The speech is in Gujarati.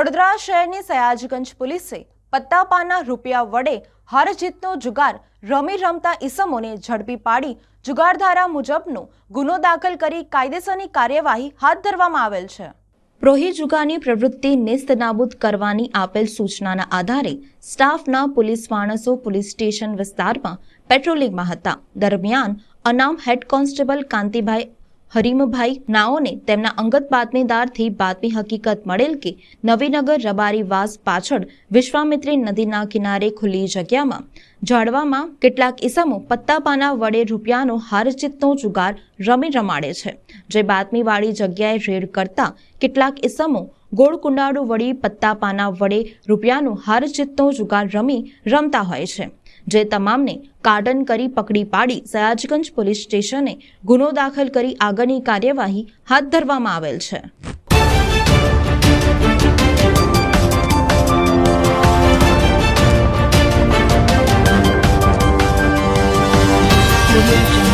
વડોદરા શહેરની સયાજગંજ પોલીસે પત્તાપાના રૂપિયા વડે હાર જીતનો જુગાર રમી રમતા ઈસમોને ઝડપી પાડી જુગારધારા મુજબનો ગુનો દાખલ કરી કાયદેસરની કાર્યવાહી હાથ ધરવામાં આવેલ છે. પ્રોહી જુગારની પ્રવૃત્તિ નેસ્તનાબૂદ કરવાની આપેલ સૂચનાના આધારે સ્ટાફના પોલીસ માણસો પોલીસ સ્ટેશન વિસ્તારમાં પેટ્રોલિંગમાં હતા. દરમિયાન અનામ હેડ કોન્સ્ટેબલ કાંતિભાઈ હરીમભાઈ નાઓને તેમના અંગત બાતમીદારથી બાતમી હકીકત મળેલ કે નવીનગર રબારી વાસ પાછળ વિશ્વામિત્રી નદીના કિનારે ખુલ્લી જગ્યામાં ઝાડવામાં કેટલાક ઈસમો પત્તાપાના વડે રૂપિયાનો હારજીતનો જુગાર રમી રમાડે છે. જે બાતમીવાળી જગ્યાએ રેડ કરતા કેટલાક ઈસમો ગોળ કુંડાળું વળી પત્તાપાના વડે રૂપિયાનો હારજીતનો જુગાર રમી રમતા હોય છે. જે તમામને કાર્ડન કરી પકડી પાડી સયાજગંજ પોલીસ સ્ટેશને ગુનો દાખલ કરી આગળની કાર્યવાહી હાથ ધરવામાં આવેલ છે audio jungle.